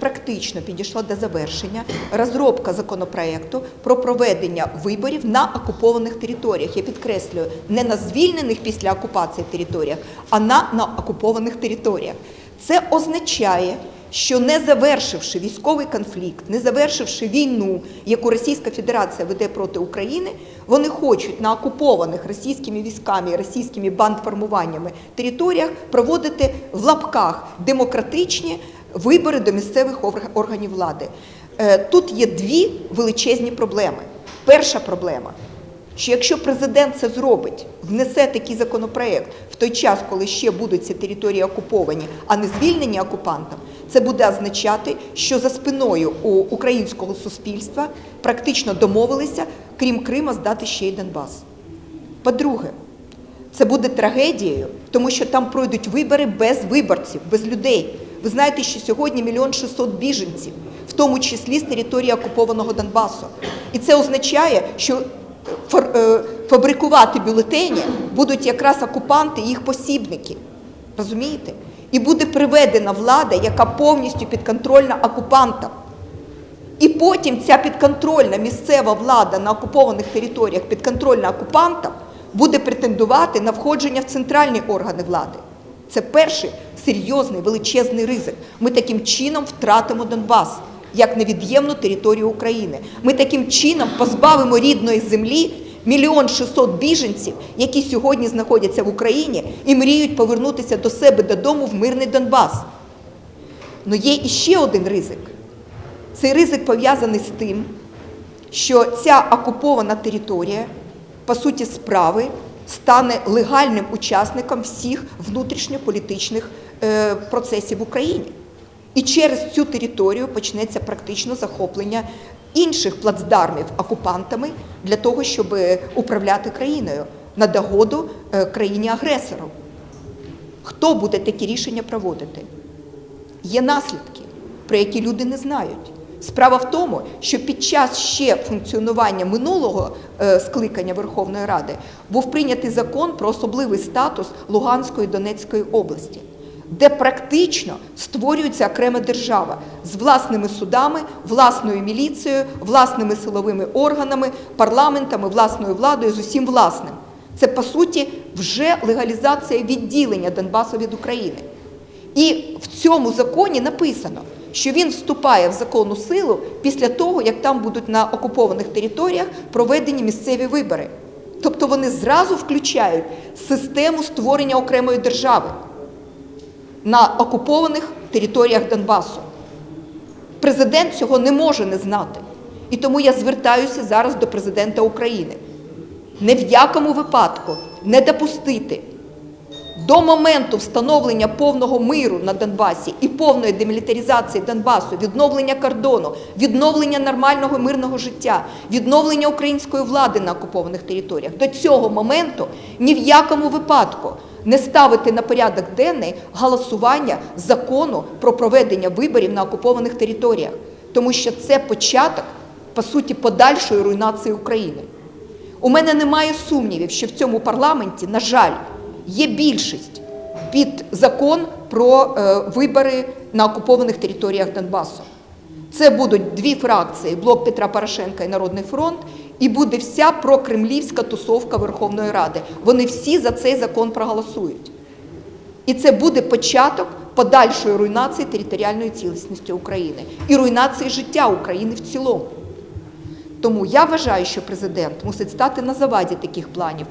Практично підійшла до завершення розробка законопроекту про проведення виборів на окупованих територіях. Я підкреслюю, не на звільнених після окупації територіях, а на, на окупованих територіях. Це означає, що не завершивши військовий конфлікт, не завершивши війну, яку Російська Федерація веде проти України, вони хочуть на окупованих російськими військами російськими бандформуваннями територіях проводити в лапках демократичні вибори до місцевих органів влади. Е, Тут є дві величезні проблеми. Перша проблема, що якщо президент це зробить, внесе такий законопроект в той час, коли ще будуть ці території окуповані, а не звільнені окупантам, це буде означати, що за спиною у українського суспільства практично домовилися, крім Крима, здати ще й Донбас. По-друге, це буде трагедією, тому що там пройдуть вибори без виборців, без людей. Ви знаєте, що сьогодні мільйон шістсот біженців, в тому числі з території окупованого Донбасу. І це означає, що е, фабрикувати бюлетені будуть якраз окупанти і їх посібники. Розумієте? І буде приведена влада, яка повністю підконтрольна окупантам. І потім ця підконтрольна місцева влада на окупованих територіях, підконтрольна окупантам, буде претендувати на входження в центральні органи влади. Це перший серйозний величезний ризик. Ми таким чином втратимо Донбас як невід'ємну територію України. Ми таким чином позбавимо рідної землі мільйон шістсот біженців, які сьогодні знаходяться в Україні і мріють повернутися до себе додому в мирний Донбас. Але є іще один ризик. Цей ризик пов'язаний з тим, що ця окупована територія, по суті справи, стане легальним учасником всіх внутрішньополітичних е, процесів в Україні. І через цю територію почнеться практично захоплення інших плацдармів окупантами для того, щоб управляти країною на догоду е, країні-агресору. Хто буде такі рішення проводити? Є наслідки, про які люди не знають. Справа в тому, що під час ще функціонування минулого е, скликання Верховної Ради був прийнятий закон про особливий статус Луганської Донецької області, де практично створюється окрема держава з власними судами, власною міліцією, власними силовими органами, парламентами, власною владою, з усім власним. Це по суті вже легалізація відділення Донбасу від України. І в цьому законі написано, що він вступає в законну силу після того, як там будуть на окупованих територіях проведені місцеві вибори. Тобто вони зразу включають систему створення окремої держави на окупованих територіях Донбасу. Президент цього не може не знати. І тому я звертаюся зараз до президента України. Не в якому випадку не допустити до моменту встановлення повного миру на Донбасі і повної демілітаризації Донбасу, відновлення кордону, відновлення нормального мирного життя, відновлення української влади на окупованих територіях. До цього моменту ні в якому випадку не ставити на порядок денний голосування закону про проведення виборів на окупованих територіях, тому що це початок, по суті, подальшої руйнації України. У мене немає сумнівів, що в цьому парламенті, на жаль, є більшість під закон про е, вибори на окупованих територіях Донбасу. Це будуть дві фракції: блок Петра Порошенка і Народний фронт, і буде вся прокремлівська тусовка Верховної Ради. Вони всі за цей закон проголосують. І це буде початок подальшої руйнації територіальної цілісності України і руйнації життя України в цілому. Тому я вважаю, що президент мусить стати на заваді таких планів.